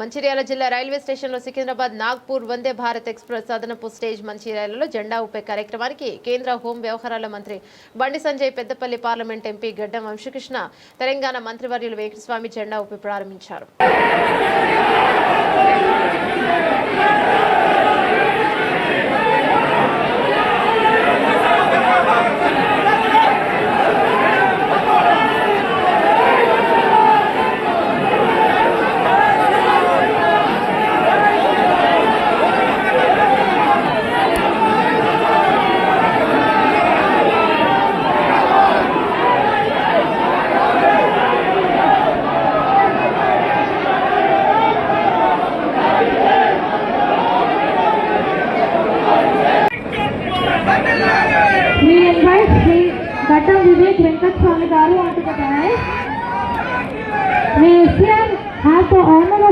మంచిర్యాల జిల్లా రైల్వే స్టేషన్లో సికింద్రాబాద్ నాగ్పూర్ వందే భారత్ ఎక్స్ప్రెస్ అదనపు స్టేజ్ మంచిర్యాలలో జెండా ఊపే కార్యక్రమానికి కేంద్ర హోం వ్యవహారాల మంత్రి బండి సంజయ్ పెద్దపల్లి పార్లమెంట్ ఎంపీ గడ్డం వంశకృష్ణ తెలంగాణ మంత్రివర్యులు వెంకటస్వామి జెండా ఊపి ప్రారంభించారు.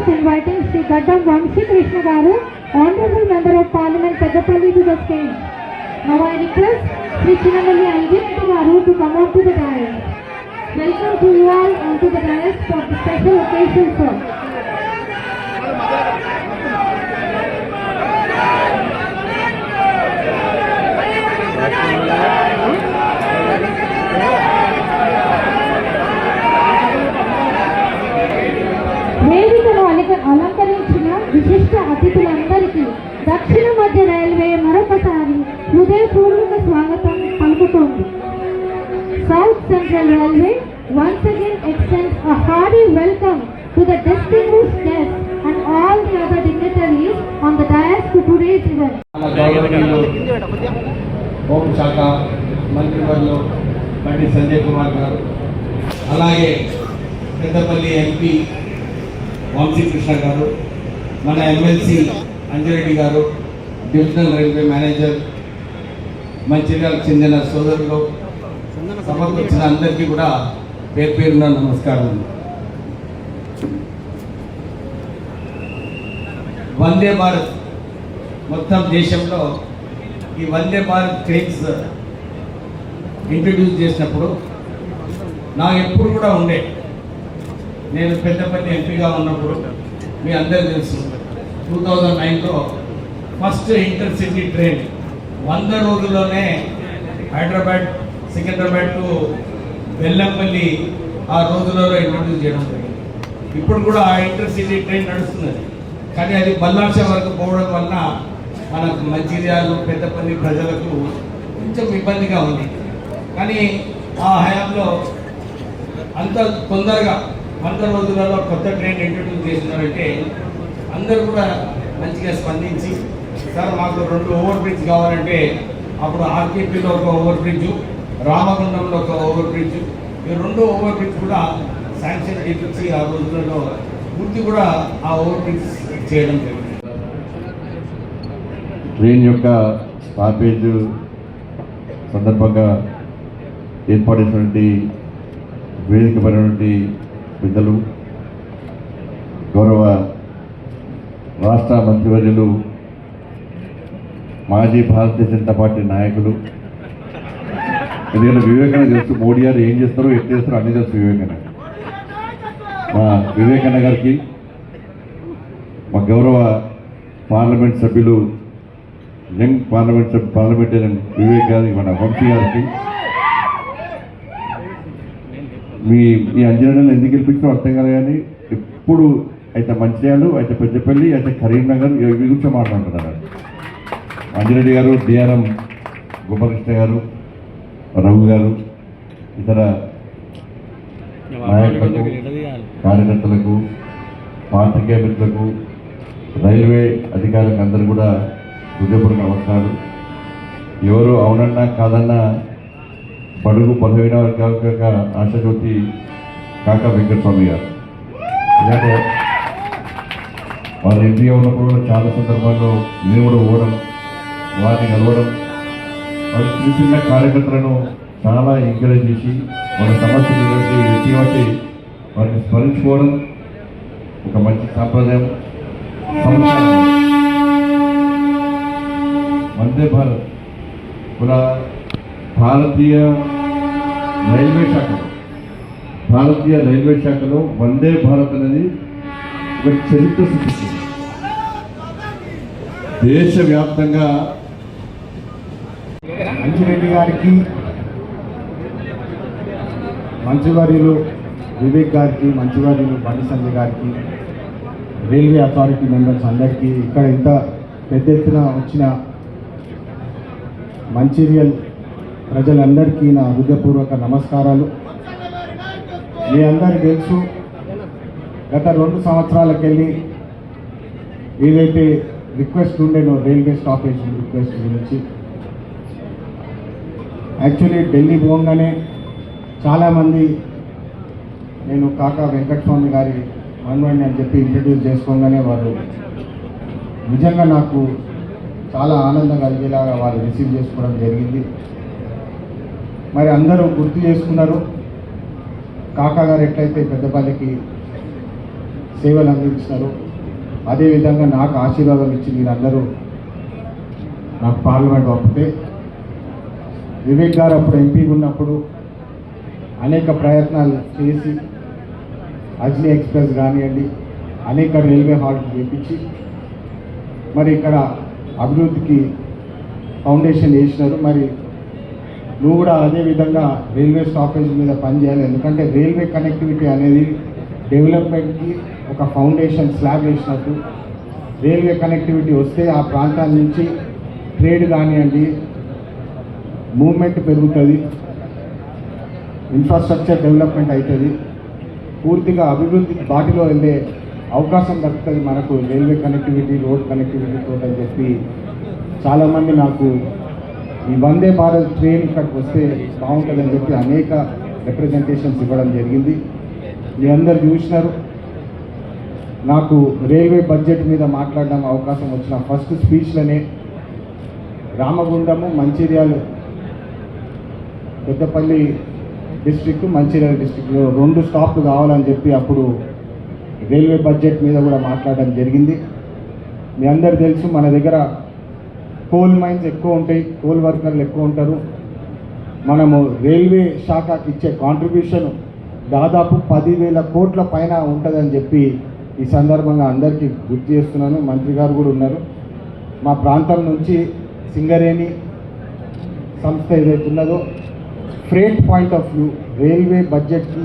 Also inviting Shri Gaddam Vamsikrishna garu honourable member of parliament Peddapalli to the stage now I request Shri Chinnamalli Anjith garu to come out to the dais welcome to you all on to the dais for the special occasion sir railway మరొకసారి హృదయపూర్వక స్వాగతం పలుకుతోంది. South central railway once again extend a hearty welcome to the distinguished guest and all the other dignitaries on the dais to today's event మంత్రివర్లో Pandit Sanjay Kumar గారు అలాగే Peddapalli MP Vamsikrishna గారు మన MLC Anjireddy గారు divisional railway manager మంచిర్యాలకు చెందిన సోదరులు సభకు వచ్చిన అందరికీ కూడా పేరు పేరున నమస్కారం. వందే భారత్. మొత్తం దేశంలో ఈ వందే భారత్ ట్రైన్స్ ఇంట్రడ్యూస్ చేసినప్పుడు నాకు ఎప్పుడు కూడా ఉండే. నేను పెద్దపల్లి ఎంపీగా ఉన్నప్పుడు మీ అందరికీ తెలుసు. టూ థౌజండ్ నైన్లో ఫస్ట్ ఇంటర్సిటీ ట్రైన్. వంద రోజుల్లోనే హైదరాబాద్ సికింద్రాబాద్ టు బెల్లంపల్లి ఆ రోజులలో ఇంట్రొడ్యూస్ చేయడం జరిగింది. ఇప్పుడు కూడా ఆ ఇంటర్సిటీ ట్రైన్ నడుస్తున్నది. కానీ అది బల్లార్ష వరకు పోవడం వలన మనకు మంచిర్యాలు పెద్దపల్లి ప్రజలకు కొంచెం ఇబ్బందిగా ఉంది. కానీ ఆ హయాంలో అంత తొందరగా వంద రోజులలో కొత్త ట్రైన్ ఇంట్రొడ్యూస్ చేసినారంటే అందరూ కూడా మంచిగా స్పందించి సార్ మాకు రెండు ఓవర్ బ్రిడ్జ్ కావాలంటే అప్పుడు ఆర్కేపీలో ఒక ఓవర్ బ్రిడ్జ్ రామగుండంలో ఒక ఓవర్ బ్రిడ్జ్. ఈ రెండు ఓవర్ బ్రిడ్జ్ కూడా శాంక్షన్ చేయించి ఆ రోజులలో పూర్తి కూడా ఆ ఓవర్ బ్రిడ్జ్ చేయడం జరిగింది. ట్రైన్ యొక్క స్టాపేజ్ సందర్భంగా ఏర్పాటు వేదిక పడినటువంటి పెద్దలు గౌరవ రాష్ట్ర మంత్రివర్యులు మాజీ భారతీయ జనతా పార్టీ నాయకులు. ఎందుకంటే వివేకానంద తెలుసు మోడీ గారు ఏం చేస్తారో ఎట్ చేస్తారో అన్ని తెలుసు వివేకానంద మా వివేకానంద గారికి మా గౌరవ పార్లమెంట్ సభ్యులు యంగ్ పార్లమెంట్ సభ్యు పార్లమెంటేరియన్ వివేక్ గారికి మన వంశీ గారికి. మీ ఈ అంజనీలను ఎందుకు గెలిపించడం అర్థం కాదు కానీ ఎప్పుడు అయితే మంచిర్యాలు అయితే పెద్దపల్లి అయితే కరీంనగర్ ఇవి గురించి మాట్లాడుతున్నారు అంజిరెడ్డి గారు డిఆర్ఎం గోపాలకృష్ణ గారు రఘు గారు ఇతర నాయకులకు కార్యకర్తలకు పాత్రికేయ మిత్రులకు రైల్వే అధికారులకు అందరూ కూడా హృదయపూర్వక నమస్కారాలు. ఎవరు అవునన్నా కాదన్నా బడుగు పదవైన వర్గాల యొక్క ఆశజ్యోతి కాకా వెంకటస్వామి గారు. ఇలాగే వారు ఎంపీ ఉన్నప్పుడు కూడా చాలా సందర్భాల్లో నేను కూడా పోవడం వారిని కలవడం వాళ్ళు చిన్న చిన్న కార్యకర్తలను చాలా ఎంకరేజ్ చేసి వాళ్ళ సమస్యలు గురించి వ్యక్తి వచ్చి వారిని స్మరించుకోవడం ఒక మంచి సాంప్రదాయం. వందే భారత్. కూడా భారతీయ రైల్వే శాఖ. భారతీయ రైల్వే శాఖలో వందే భారత్ అనేది ఒక ఒక చరిత్ర సృష్టిస్తుంది దేశవ్యాప్తంగా మంచిరెడ్డి గారికి మంచివర్యులు వివేక్ గారికి మంచివర్యులు బండి సంజయ్ గారికి రైల్వే అథారిటీ మెంబర్స్ అందరికీ ఇక్కడ ఇంత పెద్ద ఎత్తున వచ్చిన మంచిర్యల్ ప్రజలందరికీ నా హృదయపూర్వక నమస్కారాలు. మీ అందరికీ తెలుసు గత రెండు సంవత్సరాలకెళ్ళి ఏదైతే రిక్వెస్ట్ ఉండేనో రైల్వే స్టాపేజ్ రిక్వెస్ట్ గురించి యాక్చువల్లీ ఢిల్లీ పోగానే చాలామంది నేను కాకా వెంకటస్వామి గారి మనవాడిని అని చెప్పి ఇంట్రడ్యూస్ చేసుకోగానే వారు నిజంగా నాకు చాలా ఆనందం కలిగేలాగా వారు రిసీవ్ చేసుకోవడం జరిగింది. మరి అందరూ గుర్తు చేసుకున్నారు. కాకా గారు ఎట్లయితే పెద్దపల్లికి సేవలు అందించినారు అదేవిధంగా నాకు ఆశీర్వాదం ఇచ్చి మీరందరూ నాకు పార్లమెంట్ పంపితే వివేక్ గారు అప్పుడు ఎంపీ ఉన్నప్పుడు అనేక ప్రయత్నాలు చేసి అజ్లీ ఎక్స్ప్రెస్ కానివ్వండి అనేక రైల్వే హాల్ట్ చేపించి మరి ఇక్కడ అభివృద్ధికి ఫౌండేషన్ వేసినారు మరి నువ్వు కూడా అదే విధంగా రైల్వే స్టాపేజ్ మీద పనిచేయాలి ఎందుకంటే రైల్వే కనెక్టివిటీ అనేది డెవలప్మెంట్కి ఒక ఫౌండేషన్ స్లాబ్ వేసినట్టు. రైల్వే కనెక్టివిటీ వస్తే ఆ ప్రాంతాల నుంచి ట్రేడ్ కానివ్వండి మూవ్మెంట్ పెరుగుతుంది ఇన్ఫ్రాస్ట్రక్చర్ డెవలప్మెంట్ అవుతుంది పూర్తిగా అభివృద్ధి బాటిలో వెళ్ళే అవకాశం దక్కుతుంది మనకు రైల్వే కనెక్టివిటీ రోడ్ కనెక్టివిటీ తోటి అని చెప్పి చాలామంది నాకు ఈ వందే భారత్ ట్రైన్ ఇక్కడికి వస్తే బాగుంటుందని చెప్పి అనేక రిప్రజెంటేషన్స్ ఇవ్వడం జరిగింది. మీ అందరు చూసినారు. నాకు రైల్వే బడ్జెట్ మీద మాట్లాడడం అవకాశం వచ్చిన ఫస్ట్ స్పీచ్లోనే రామగుండము మంచిర్యాలు పెద్దపల్లి డిస్టిక్ మంచిర్యాల డిస్ట్రిక్ట్లో రెండు స్టాప్లు కావాలని చెప్పి అప్పుడు రైల్వే బడ్జెట్ మీద కూడా మాట్లాడడం జరిగింది. మీ అందరు తెలుసు మన దగ్గర కోల్ మైన్స్ ఎక్కువ ఉంటాయి కోల్ వర్కర్లు ఎక్కువ ఉంటారు. మనము రైల్వే శాఖకి ఇచ్చే కాంట్రిబ్యూషన్ దాదాపు పదివేల కోట్ల పైన ఉంటుందని చెప్పి ఈ సందర్భంగా అందరికీ గుర్తు చేస్తున్నాను. మంత్రి గారు కూడా ఉన్నారు. మా ప్రాంతం నుంచి సింగరేణి సంస్థ ఏదైతే ఉన్నదో freight point of view railway బడ్జెట్కి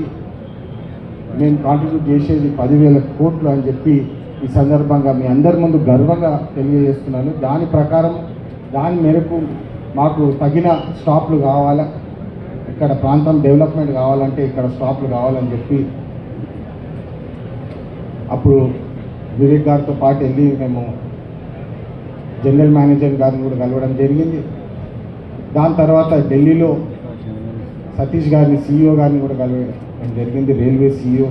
మేము కాంట్రిబ్యూట్ చేసేది పదివేల కోట్లు అని చెప్పి ఈ సందర్భంగా మీ అందరి ముందు గర్వంగా తెలియజేస్తున్నాను. దాని ప్రకారం దాని మేరకు మాకు తగిన స్టాప్లు కావాలా ఇక్కడ ప్రాంతం డెవలప్మెంట్ కావాలంటే ఇక్కడ స్టాప్లు కావాలని చెప్పి అప్పుడు వివేక్ గారితో పాటు వెళ్ళి మేము జనరల్ మేనేజర్ గారిని కూడా కలవడం జరిగింది. దాని తర్వాత ఢిల్లీలో సతీష్ గారిని సీఈఓ గారిని కూడా కలవడం జరిగింది రైల్వే సీఈఓ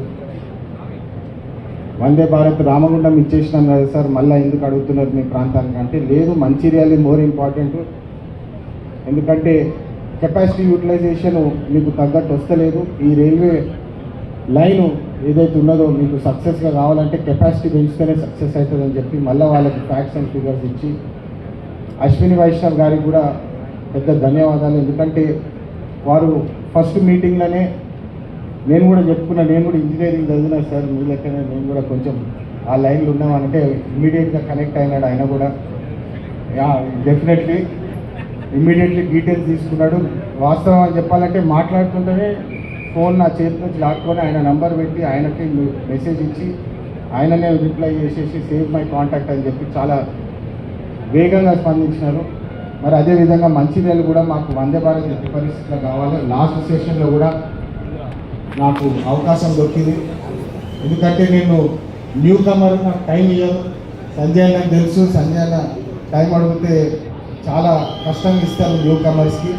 వందే భారత్ రామగుండం ఇచ్చేసినాం కదా సార్ మళ్ళీ ఎందుకు అడుగుతున్నారు మీ ప్రాంతానికి అంటే లేదు మంచిర్యాల మోర్ ఇంపార్టెంట్. ఎందుకంటే కెపాసిటీ యూటిలైజేషన్ మీకు తగ్గట్టు వస్తలేదు. ఈ రైల్వే లైన్ ఏదైతే ఉన్నదో మీకు సక్సెస్గా కావాలంటే కెపాసిటీ పెంచితేనే సక్సెస్ అవుతుందని చెప్పి మళ్ళీ వాళ్ళకి ఫ్యాక్ట్స్ అండ్ ఫిగర్స్ ఇచ్చి అశ్విని వైష్ణవ్ గారికి కూడా పెద్ద ధన్యవాదాలు. ఎందుకంటే వారు ఫస్ట్ మీటింగ్లోనే నేను కూడా చెప్పుకున్నా నేను కూడా ఇంజనీరింగ్ చదివినా సార్ మీ లెక్కనే నేను కూడా కొంచెం ఆ లైన్లో ఉన్నామంటే ఇమ్మీడియట్గా కనెక్ట్ అయినాడు ఆయన కూడా. డెఫినెట్లీ ఇమ్మీడియట్లీ డీటెయిల్స్ తీసుకున్నాడు. వాస్తవం చెప్పాలంటే మాట్లాడుతుంటేనే ఫోన్ నా చేతి నుంచి లాక్కొని ఆయన నంబర్ పెట్టి ఆయనకి మెసేజ్ ఇచ్చి ఆయననే రిప్లై చేసేసి సేవ్ మై కాంటాక్ట్ అని చెప్పి చాలా వేగంగా స్పందించినారు. మరి అదేవిధంగా మంచిర్యాలు కూడా మాకు వందే భారత్ ఎట్టి పరిస్థితిలో కావాలి. లాస్ట్ సెషన్లో కూడా నాకు అవకాశం దొరికింది. ఎందుకంటే నేను న్యూ కమర్ నాకు టైం ఇవ్వదు సంజయ్ నాకు తెలుసు సంజయ్ టైం అడిగితే చాలా కష్టంగా ఇస్తారు న్యూ కమర్స్కి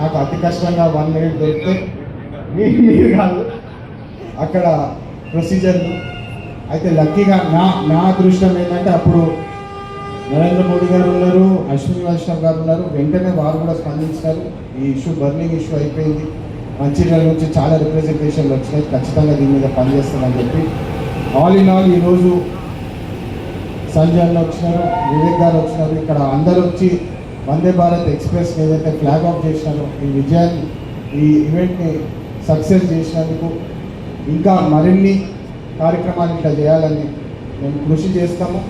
నాకు అతి కష్టంగా వన్ మినిట్ దొరికితే మీరు మీరు కాదు. అక్కడ ప్రొసీజర్లు అయితే లక్కీగా నా నా అదృష్టం ఏంటంటే అప్పుడు నరేంద్ర మోడీ గారు ఉన్నారు అశ్విని వైష్ణవ్ గారు ఉన్నారు. వెంటనే వారు కూడా స్పందించారు. ఈ ఇష్యూ బర్నింగ్ ఇష్యూ అయిపోయింది. మంచిర్యాల నుంచి చాలా రిప్రజెంటేషన్లు వచ్చినాయి. ఖచ్చితంగా దీని మీద పనిచేస్తామని చెప్పి. ఆల్ ఇన్ ఆల్ ఈరోజు సంజయ్ అన్న వచ్చినారు వివేక్ గారు వచ్చినారు. ఇక్కడ అందరూ వచ్చి వందే భారత్ ఎక్స్ప్రెస్ ఏదైతే ఫ్లాగ్ ఆఫ్ చేసినారో ఈ విజయాన్ని ఈ ఈవెంట్ని సక్సెస్ చేసినందుకు ఇంకా మరిన్ని కార్యక్రమాలు ఇట్లా చేయాలని మేము కృషి చేస్తాము.